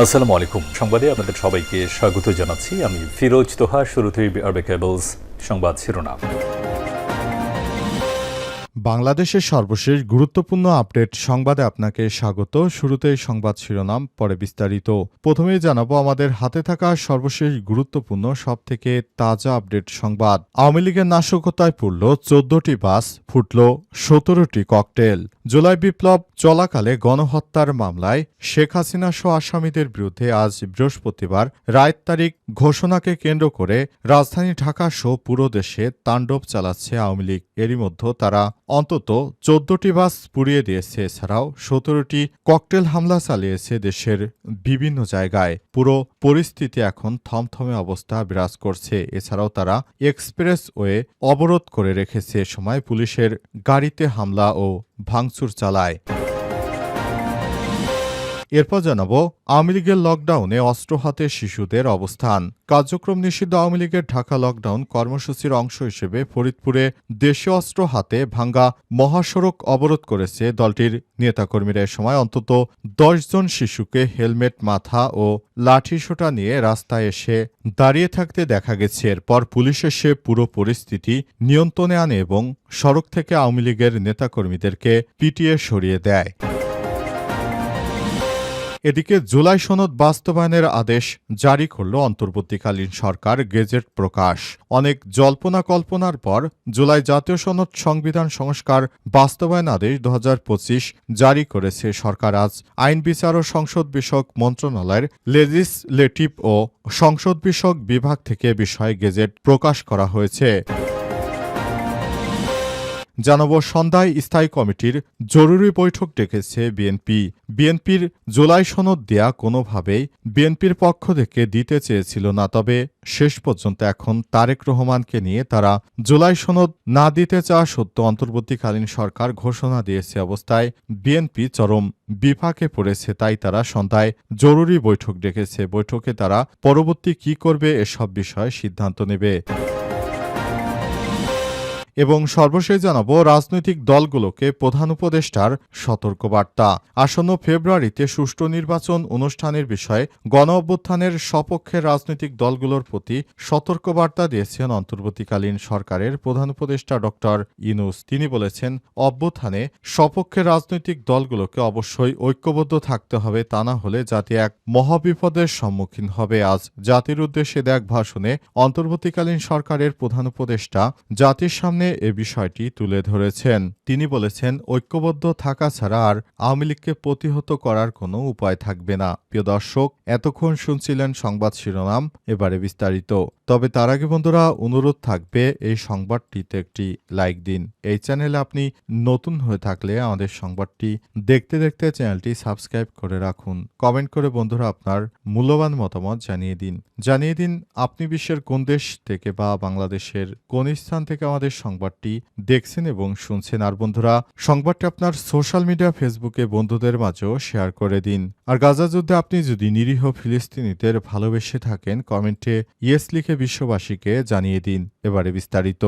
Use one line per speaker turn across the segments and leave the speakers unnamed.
আসসালামু আলাইকুম। সংবাদে আপনাদের সবাইকে স্বাগত জানাচ্ছি। আমি ফিরোজ তোহা, শুরুতেই আরবে কেবলস সংবাদ শিরোনাম।
বাংলাদেশের সর্বশেষ গুরুত্বপূর্ণ আপডেট সংবাদে আপনাকে স্বাগত। শুরুতেই সংবাদ শিরোনাম, পরে বিস্তারিত। প্রথমেই জানাব, আমাদের হাতে থাকা সর্বশেষ গুরুত্বপূর্ণ, সবথেকে তাজা আপডেট সংবাদ। আওয়ামী লীগের নাশকতায় পড়ল চোদ্দটি বাস, ফুটল সতেরোটি ককটেল। জুলাই বিপ্লব চলাকালে গণহত্যার মামলায় শেখ হাসিনা সহ আসামিদের বিরুদ্ধে আজ বৃহস্পতিবার রায়ের তারিখ ঘোষণাকে কেন্দ্র করে রাজধানী ঢাকা সহ পুরো দেশে তাণ্ডব চালাচ্ছে আওয়ামী লীগ। এরই মধ্যে তারা অন্তত চোদ্দটি বাস পুড়িয়ে দিয়েছে। এছাড়াও সতেরোটি ককটেল হামলা চালিয়েছে দেশের বিভিন্ন জায়গায়। পুরো পরিস্থিতি এখন থমথমে অবস্থা বিরাজ করছে। এছাড়াও তারা এক্সপ্রেস ওয়ে অবরোধ করে রেখেছে। সময় পুলিশের গাড়িতে হামলা ও ভাঙচুর চালায়। এরপর জানাব, আওয়ামী লীগের লকডাউনে অস্ত্র হাতে শিশুদের অবস্থান। কার্যক্রম নিষিদ্ধ আওয়ামী লীগের ঢাকা লকডাউন কর্মসূচির অংশ হিসেবে ফরিদপুরে দেশে অস্ত্র হাতে ভাঙ্গা মহাসড়ক অবরোধ করেছে দলটির নেতাকর্মীরা। এ সময় অন্তত জন শিশুকে হেলমেট, মাথা ও লাঠিসোঁটা নিয়ে রাস্তায় এসে দাঁড়িয়ে থাকতে দেখা গেছে। এরপর পুলিশ এসে পুরো পরিস্থিতি নিয়ন্ত্রণে আনে এবং সড়ক থেকে আওয়ামী লীগের নেতাকর্মীদেরকে পিটিয়ে সরিয়ে দেয়। এদিকে জুলাই সনদ বাস্তবায়নের আদেশ জারি করল অন্তর্বর্তীকালীন সরকার গেজেট প্রকাশ। অনেক জল্পনা কল্পনার পর জুলাই জাতীয় সনদ সংবিধান সংস্কার বাস্তবায়ন আদেশ দুহাজার পঁচিশ জারি করেছে সরকার। আজ আইন বিচার ও সংসদ বিষয়ক মন্ত্রণালয়ের লেজিসলেটিভ ও সংসদ বিষয়ক বিভাগ থেকে বিষয়ে গেজেট প্রকাশ করা হয়েছে। জানাব সন্ধ্যায় স্থায়ী কমিটির জরুরি বৈঠক ডেকেছে বিএনপি। বিএনপির জুলাই সনদ দেয়া কোনোভাবেই বিএনপির পক্ষ থেকে দিতে চেয়েছিল না, তবে শেষ পর্যন্ত এখন তারেক রহমানকে নিয়ে তারা জুলাই সনদ না দিতে চাওয়া সত্য অন্তর্বর্তীকালীন সরকার ঘোষণা দিয়েছে অবস্থায় বিএনপি চরম বিপাকে পড়েছে, তাই তারা সন্ধ্যায় জরুরি বৈঠক ডেকেছে। বৈঠকে তারা পরবর্তী কি করবে এসব বিষয়ে সিদ্ধান্ত নেবে। এবং সর্বশেষ জানাব রাজনৈতিক দলগুলোকে প্রধান উপদেষ্টার সতর্কবার্তা। আসন্ন ফেব্রুয়ারিতে সুষ্ঠু নির্বাচন অনুষ্ঠানের বিষয়ে গণ অভ্যুত্থানের সপক্ষের রাজনৈতিক দলগুলোর প্রতি সতর্কবার্তা দিয়েছেন অন্তর্বর্তীকালীন সরকারের প্রধান উপদেষ্টা ড ইনুস তিনি বলেছেন, অভ্যুত্থানে সপক্ষের রাজনৈতিক দলগুলোকে অবশ্যই ঐক্যবদ্ধ থাকতে হবে, তা না হলে জাতি এক মহাবিপদের সম্মুখীন হবে। আজ জাতির উদ্দেশ্যে দেখ ভাষণে অন্তর্বর্তীকালীন সরকারের প্রধান উপদেষ্টা জাতির সামনে সামনে এ বিষয়টি তুলে ধরেছেন। তিনি বলেছেন, ঐক্যবদ্ধ থাকা ছাড়া আর আওয়ামী লীগকে প্রতিহত করার কোনো উপায় থাকবে না। প্রিয় দর্শক, এতক্ষণ শুনছিলেন সংবাদ শিরোনাম, এবারে বিস্তারিত। তবে তার আগে বন্ধুরা, অনুরোধ থাকবে এই সংবাদটিতে একটি লাইক দিন। এই চ্যানেলে আপনি নতুন হয়ে থাকলে আমাদের সংবাদটি দেখতে দেখতে চ্যানেলটি সাবস্ক্রাইব করে রাখুন। কমেন্ট করে বন্ধুরা আপনার মূল্যবান মতামত জানিয়ে দিন। জানিয়ে দিন, আপনি বিশ্বের কোন দেশ থেকে বা বাংলাদেশের কোন স্থান থেকে আমাদের সংবাদটি দেখছেন এবং শুনছেন। আর বন্ধুরা, সংবাদটি আপনার সোশ্যাল মিডিয়া, ফেসবুকে বন্ধুদের মাঝেও শেয়ার করে দিন। আর গাজা যুদ্ধে আপনি যদি নিরীহ ফিলিস্তিনিদের ভালোবেসে থাকেন, কমেন্টে ইয়েস লিখে বিশ্ববাসীকে জানিয়ে দিন। এবারে বিস্তারিত।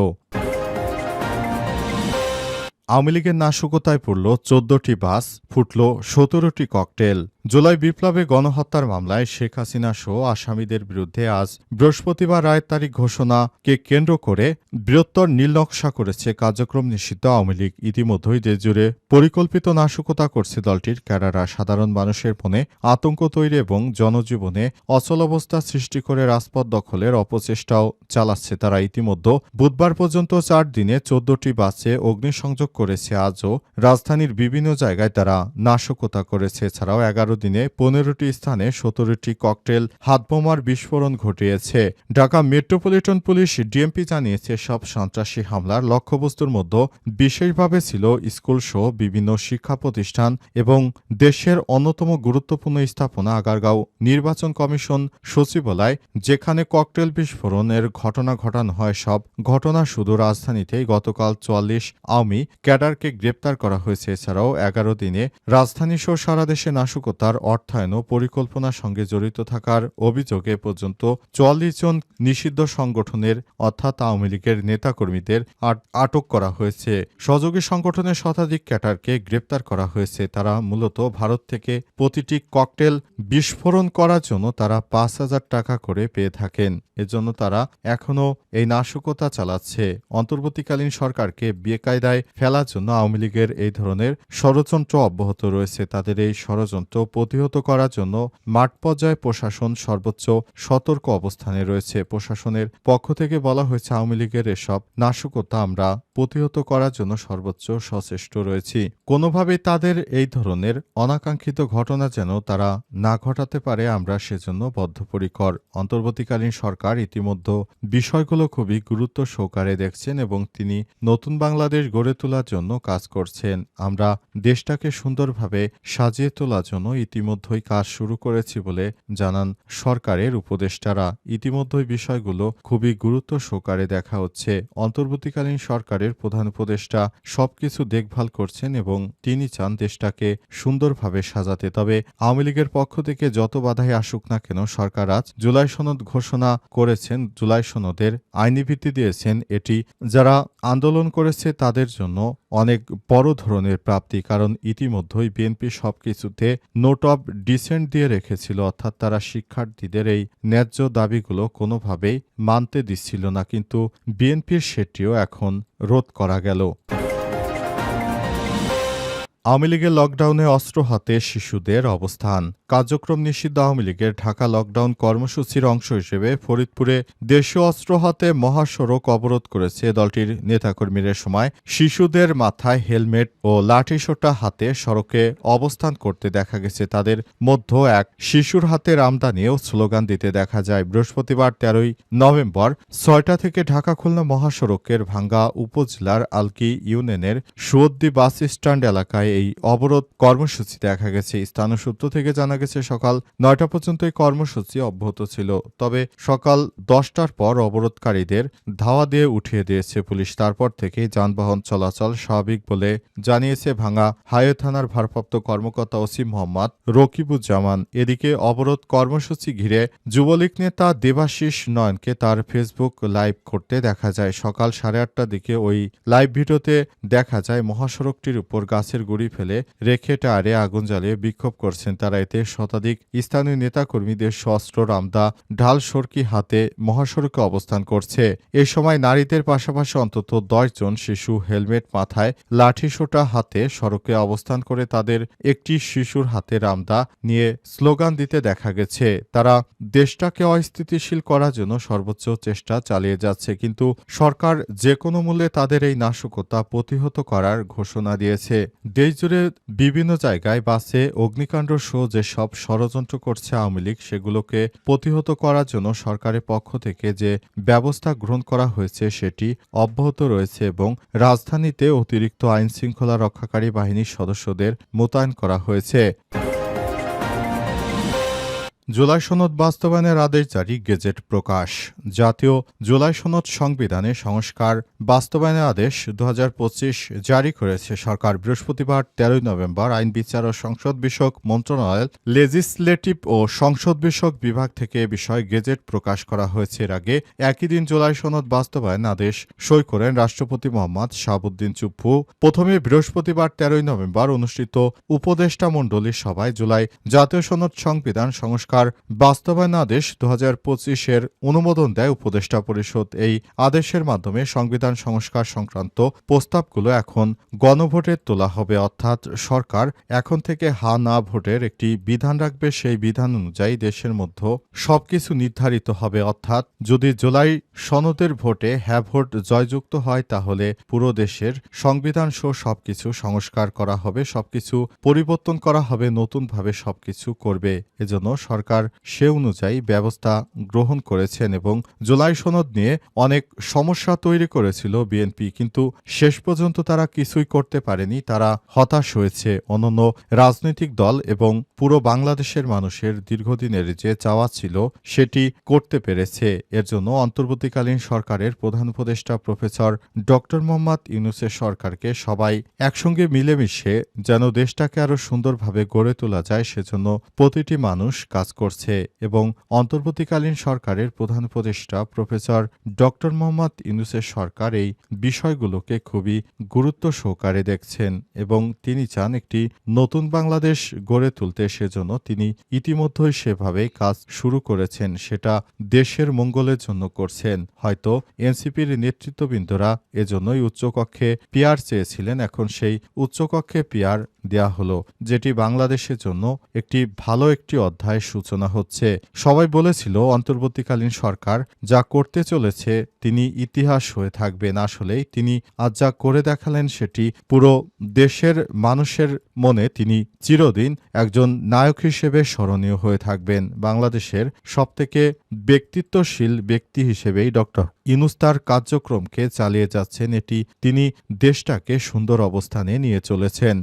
আওয়ামী লীগের নাশকতায় পড়ল চোদ্দটি বাস, ফুটল সতেরোটি ককটেল। জুলাই বিপ্লবে গণহত্যার মামলায় শেখ হাসিনা সহ আসামিদের বিরুদ্ধে আজ বৃহস্পতিবার রায়ের তারিখ ঘোষণাকে কেন্দ্র করে বৃহত্তর নীলনকশা করেছে কার্যক্রম নিষিদ্ধ আওয়ামী লীগ। ইতিমধ্যেই দেশজুড়ে পরিকল্পিত নাশকতা করছে দলটির ক্যাডাররা। সাধারণ মানুষের মনে আতঙ্ক তৈরি এবং জনজীবনে অচল অবস্থা সৃষ্টি করে রাজপথ দখলের অপচেষ্টাও চালাচ্ছে তারা। ইতিমধ্যে বুধবার পর্যন্ত চার দিনে চোদ্দটি বাসে অগ্নিসংযোগ করেছে। আজও রাজধানীর বিভিন্ন জায়গায় তারা নাশকতা করেছে। এছাড়াও এগারো দিনে পনেরোটি স্থানে সতেরোটি ককটেল হাতবোমার বিস্ফোরণ ঘটিয়েছে। ঢাকা মেট্রোপলিটন পুলিশ ডিএমপি জানিয়েছে, সব সন্ত্রাসী হামলার লক্ষ্যবস্তুর মধ্যে বিশেষভাবে ছিল স্কুল সহ বিভিন্ন শিক্ষা প্রতিষ্ঠান এবং দেশের অন্যতম গুরুত্বপূর্ণ স্থাপনা আগারগাঁও নির্বাচন কমিশন সচিবালয়, যেখানে ককটেল বিস্ফোরণের ঘটনা ঘটানো হয়। সব ঘটনা শুধু রাজধানীতেই গতকাল চুয়াল্লিশ আওয়ামী ক্যাডারকে গ্রেপ্তার করা হয়েছে। এছাড়াও এগারো দিনে রাজধানী সহ সারা দেশে নাশকতা নাশকতার অর্থায়ন ও পরিকল্পনার সঙ্গে জড়িত থাকার অভিযোগে পর্যন্ত চুয়াল্লিশ জন নিষিদ্ধ সংগঠনের, অর্থাৎ আওয়ামী লীগের নেতাকর্মীদের আট- আটক করা হয়েছে। সহযোগী সংগঠনের শতাধিক ক্যাটারকে গ্রেপ্তার করা হয়েছে। তারা মূলত ভারত থেকে প্রতিটি ককটেল বিস্ফোরণ করার জন্য তারা পাঁচ হাজার টাকা করে পেয়ে থাকেন। এজন্য তারা এখনও এই নাশকতা চালাচ্ছে। অন্তর্বর্তীকালীন সরকারকে বেকায়দায় ফেলার জন্য আওয়ামী লীগের এই ধরনের ষড়যন্ত্র অব্যাহত রয়েছে। তাদের এই ষড়যন্ত্র প্রতিহত করার জন্য মাঠ পর্যায়ে প্রশাসন সর্বোচ্চ সতর্ক অবস্থানে রয়েছে। প্রশাসনের পক্ষ থেকে বলা হয়েছে, আওয়ামী লীগের এসব নাশকতা আমরা প্রতিহত করার জন্য সর্বোচ্চ সচেষ্ট রয়েছি। কোনোভাবেই তাদের এই ধরনের অনাকাঙ্ক্ষিত ঘটনা যেন তারা না ঘটাতে পারে, আমরা সেজন্য বদ্ধপরিকর। অন্তর্বর্তীকালীন সরকার ইতিমধ্যে বিষয়গুলো খুবই গুরুত্ব সহকারে দেখছেন এবং তিনি নতুন বাংলাদেশ গড়ে তোলার জন্য কাজ করছেন। আমরা দেশটাকে সুন্দরভাবে সাজিয়ে তোলার জন্য ইতিমধ্যেই কাজ শুরু করেছি বলে জানান সরকারের উপদেষ্টারা। ইতিমধ্যেই বিষয়গুলো খুবই গুরুত্ব সহকারে দেখা হচ্ছে। অন্তর্বর্তীকালীন সরকারের প্রধান উপদেষ্টা সবকিছু দেখভাল করছেন এবং তিনি চান দেশটাকে সুন্দরভাবে সাজাতে। তবে আওয়ামী লীগের পক্ষ থেকে যত বাধাই আসুক না কেন সরকার আজ জুলাই সনদ ঘোষণা করেছেন। জুলাই সনদের আইনি ভিত্তি দিয়েছেন এটি। যারা আন্দোলন করেছে তাদের জন্য অনেক বড় ধরনের প্রাপ্তি, কারণ ইতিমধ্যেই বিএনপি সব কিছুতে নোট অব ডিসেন্ট দিয়ে রেখেছিল, অর্থাৎ তারা শিক্ষার্থীদের এই ন্যায্য দাবিগুলো কোনোভাবেই মানতে দিচ্ছিল না, কিন্তু বিএনপির সেটিও এখন রোধ করা গেল। আওয়ামী লীগের লকডাউনে অস্ত্র হাতে শিশুদের অবস্থান। কার্যক্রম নিষিদ্ধ আওয়ামী লীগের ঢাকা লকডাউন কর্মসূচির অংশ হিসেবে ফরিদপুরে দেশীয় অস্ত্র হাতে মহাসড়ক অবরোধ করেছে দলটির নেতাকর্মীরা সময় শিশুদের মাথায় হেলমেট ও লাঠিসোঁটা হাতে সড়কে অবস্থান করতে দেখা গেছে। তাদের মধ্যে এক শিশুর হাতে রামদানিয়েও স্লোগান দিতে দেখা যায়। বৃহস্পতিবার তেরোই নভেম্বর ছয়টা থেকে ঢাকা খুলনা মহাসড়কের ভাঙ্গা উপজেলার আলকি ইউনিয়নের সুয়দ্দি বাস স্ট্যান্ড এলাকায় এই অবরোধ কর্মসূচি দেখা গেছে। স্থানীয় সূত্র থেকে জানা গেছে, সকাল নয়টা পর্যন্ত এই কর্মসূচি অব্যাহত ছিল। তবে সকাল দশটার পর অবরোধকারীদের ধাওয়া দিয়ে উঠিয়ে দিয়েছে পুলিশ। তারপর থেকে যানবাহন চলাচল স্বাভাবিক বলে জানিয়েছে ভাঙা হাইওয়ে থানার ভারপ্রাপ্ত কর্মকর্তা ওসি মোহাম্মদ রকিবুজ্জামান। এদিকে অবরোধ কর্মসূচি ঘিরে যুবলীগ নেতা দেবাশিস নয়নকে তার ফেসবুক লাইভ করতে দেখা যায়। সকাল সাড়ে আটটার দিকে ওই লাইভ ভিডিওতে দেখা যায়, মহাসড়কটির উপর গাছের গুড়ি ফেলে রেখে টায়ারে আগুন জ্বালিয়ে বিক্ষোভ করছেন তারা। এতে শতাধিক স্থানীয় নেতাকর্মীদের সস্ত্র রামদা ঢাল সরকি হাতে মহাসড়কে অবস্থান করছে। এ সময় নারীদের পাশাপাশি অন্তত দশজন শিশু হেলমেট মাথায় লাঠিসোঁটা হাতে সড়কে অবস্থান করে তাদের একটি শিশুর হাতে রামদা নিয়ে স্লোগান দিতে দেখা গেছে। তারা, দেশটাকে অস্থিতিশীল করার জন্য সর্বোচ্চ চেষ্টা চালিয়ে যাচ্ছে, কিন্তু সরকার যে কোনো মূল্যে তাদের এই নাশকতা প্রতিহত করার ঘোষণা দিয়েছে। দেশজুড়ে বিভিন্ন জায়গায় বাসে অগ্নিকাণ্ড সহ যেসব ষড়যন্ত্র করছে আওয়ামী লীগ, সেগুলোকে প্রতিহত করার জন্য সরকারের পক্ষ থেকে যে ব্যবস্থা গ্রহণ করা হয়েছে, সেটি অব্যাহত রয়েছে এবং রাজধানীতে অতিরিক্ত আইন শৃঙ্খলা রক্ষাকারী বাহিনীর সদস্যদের মোতায়েন করা হয়েছে। জুলাই সনদ বাস্তবায়নের আদেশ জারি গেজেট প্রকাশ। জাতীয় জুলাই সনদ সংবিধানে সংস্কার বাস্তবায়নের আদেশ দু হাজার পঁচিশ জারি করেছে সরকার। বৃহস্পতিবার তেরোই নভেম্বর আইন বিচার ও সংসদ বিষয়ক মন্ত্রণালয় লেজিসলেটিভ ও সংসদ বিষয়ক বিভাগ থেকে এ বিষয়ে গেজেট প্রকাশ করা হয়েছে। এর আগে একই দিন জুলাই সনদ বাস্তবায়ন আদেশ সই করেন রাষ্ট্রপতি মোহাম্মদ শাহাবুদ্দিন চুপ্পু। প্রথমে বৃহস্পতিবার তেরোই নভেম্বর অনুষ্ঠিত উপদেষ্টা মণ্ডলীর সভায় জুলাই জাতীয় সনদ সংবিধান সংস্কার বাস্তবায়ন আদেশ দু হাজার পঁচিশের অনুমোদন দেয় উপদেষ্টা পরিষদ। এই আদেশের মাধ্যমে সংবিধান সংস্কার সংক্রান্ত প্রস্তাবগুলো এখন গণভোটে তোলা হবে। অর্থাৎ সরকার এখন থেকে হা না ভোটের একটি বিধান রাখবে। সেই বিধান অনুযায়ী দেশের মধ্যে সবকিছু নির্ধারিত হবে। অর্থাৎ যদি জুলাই সনদের ভোটে হ্যাঁ ভোট জয়যুক্ত হয়, তাহলে পুরো দেশের সংবিধান সহ সবকিছু সংস্কার করা হবে। সবকিছু পরিবর্তন করা হবে। নতুনভাবে সবকিছু করবে। এজন্য সরকার সরকার সে অনুযায়ী ব্যবস্থা গ্রহণ করেছেন এবং জুলাই সনদ নিয়ে অনেক সমস্যা তৈরি করেছিল বিএনপি, কিন্তু শেষ পর্যন্ত তারা কিছুই করতে পারেনি। তারা হতাশ হয়েছে। অন্যান্য রাজনৈতিক দল এবং পুরো বাংলাদেশের মানুষের দীর্ঘদিনের যে চাওয়া ছিল সেটি করতে পেরেছে। এর জন্য অন্তর্বর্তীকালীন সরকারের প্রধান উপদেষ্টা প্রফেসর ডক্টর মোহাম্মদ ইউনুসের সরকারকে সবাই একসঙ্গে মিলেমিশে যেন দেশটাকে আরও সুন্দরভাবে গড়ে তোলা যায়, সেজন্য প্রতিটি মানুষ কাজ করছে এবং অন্তর্বর্তীকালীন সরকারের প্রধান উপদেষ্টা প্রফেসর ডক্টর মোহাম্মদ ইউনুসের সরকার এই বিষয়গুলোকে খুবই গুরুত্ব সহকারে দেখছেন এবং তিনি চান একটি নতুন বাংলাদেশ গড়ে তুলতে সেজন্য তিনি ইতিমধ্যেই সেভাবেই কাজ শুরু করেছেন, সেটা দেশের মঙ্গলের জন্য করছেন। হয়তো এনসিপির নেতৃত্ববৃন্দরা এজন্যই উচ্চকক্ষে পিয়ার চেয়েছিলেন, এখন সেই উচ্চকক্ষে পিয়ার দেয়া হলো, যেটি বাংলাদেশের জন্য একটি ভালো একটি অধ্যায়ের সূচনা হচ্ছে। সবাই বলেছিল, অন্তর্বর্তীকালীন সরকার যা করতে চলেছে, তিনি ইতিহাস হয়ে থাকবেন। আসলেই তিনি আজ যা করে দেখালেন, সেটি পুরো দেশের মানুষের মনে তিনি চিরদিন একজন নায়ক হিসেবে স্মরণীয় হয়ে থাকবেন। বাংলাদেশের সবথেকে ব্যক্তিত্বশীল ব্যক্তি হিসেবেই ডক্টর ইনুস তার কার্যক্রমকে চালিয়ে যাচ্ছেন। এটি তিনি দেশটাকে সুন্দর অবস্থানে নিয়ে চলেছেন।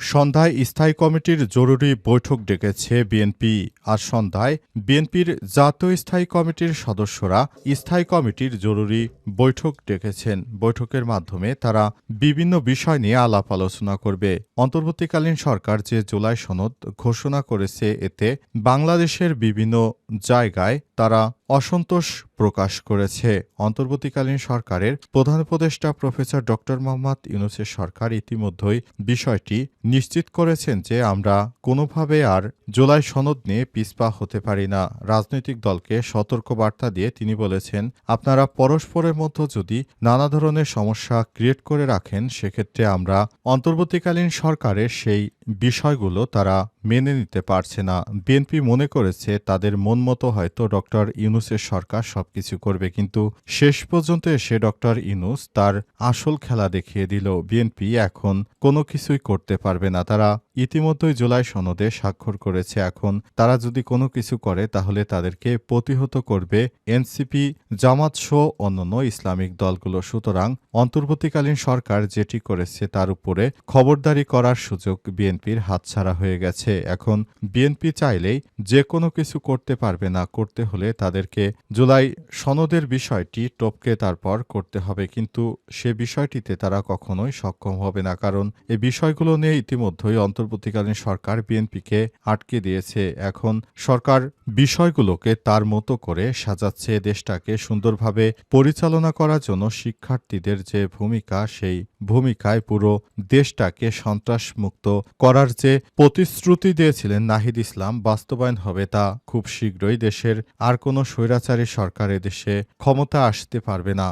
সন্ধ্যায় স্থায়ী কমিটির জরুরি বৈঠক ডেকেছে বিএনপি। আর সন্ধ্যায় বিএনপির জাতীয় স্থায়ী কমিটির সদস্যরা স্থায়ী কমিটির জরুরি বৈঠক ডেকেছেন। বৈঠকের মাধ্যমে তারা বিভিন্ন বিষয় নিয়ে আলাপ আলোচনা করবে। অন্তর্বর্তীকালীন সরকার যে জুলাই সনদ ঘোষণা করেছে, এতে বাংলাদেশের বিভিন্ন জায়গায় তারা অসন্তোষ প্রকাশ করেছে। অন্তর্বর্তীকালীন সরকারের প্রধান উপদেষ্টা প্রফেসর ডক্টর মোহাম্মদ ইউনুসের সরকার ইতিমধ্যেই বিষয়টি নিশ্চিত করেছেন যে আমরা কোনোভাবে আর জুলাই সনদ নিয়ে পিসপা হতে পারি না। রাজনৈতিক দলকে সতর্ক বার্তা দিয়ে তিনি বলেছেন, আপনারা পরস্পরের মধ্যে যদি নানা ধরনের সমস্যা ক্রিয়েট করে রাখেন, সেক্ষেত্রে আমরা অন্তর্বর্তীকালীন সরকারের সেই বিষয়গুলো তারা মেনে নিতে পারছে না। বিএনপি মনে করেছে তাদের মন মতো হয়তো ডক্টর ইউনুসের সরকার সবকিছু করবে, কিন্তু শেষ পর্যন্ত এসে ডক্টর ইউনুস তার আসল খেলা দেখিয়ে দিল। বিএনপি এখন কোনো কিছুই করতে পারবে না। তারা ইতিমধ্যেই জুলাই সনদে স্বাক্ষর করেছে। এখন তারা যদি কোনো কিছু করে, তাহলে তাদেরকে প্রতিহত করবে এনসিপি, জামাত সহ অন্যান্য ইসলামিক দলগুলো। সুতরাং অন্তর্বর্তীকালীন সরকার যেটি করেছে তার উপরে খবরদারি করার সুযোগ বিএনপির হাতছাড়া হয়ে গেছে। এখন বিএনপি চাইলেই যে কোনো কিছু করতে পারবে না, করতে হলে তাদেরকে জুলাই সনদের বিষয়টি টপকে তারপর করতে হবে। কিন্তু সে বিষয়টিতে তারা কখনোই সক্ষম হবে না। কারণ এই বিষয়গুলো নিয়ে ইতিমধ্যেই অন্তর্বর্তীকালীন সরকার বিএনপিকে আটকে দিয়েছে। এখন সরকার বিষয়গুলোকে তার মতো করে সাজাচ্ছে। দেশটাকে সুন্দরভাবে পরিচালনা করার জন্য শিক্ষার্থীদের যে ভূমিকা, সেই ভূমিকায় পুরো দেশটাকে সন্ত্রাসমুক্ত করার যে প্রতিশ্রুতি দিয়েছিলেন নাহিদ ইসলাম, বাস্তবায়ন হবে তা খুব শীঘ্রই দেশের আর কোনো স্বৈরাচারী সরকার এদেশে ক্ষমতা আসতে পারবে না।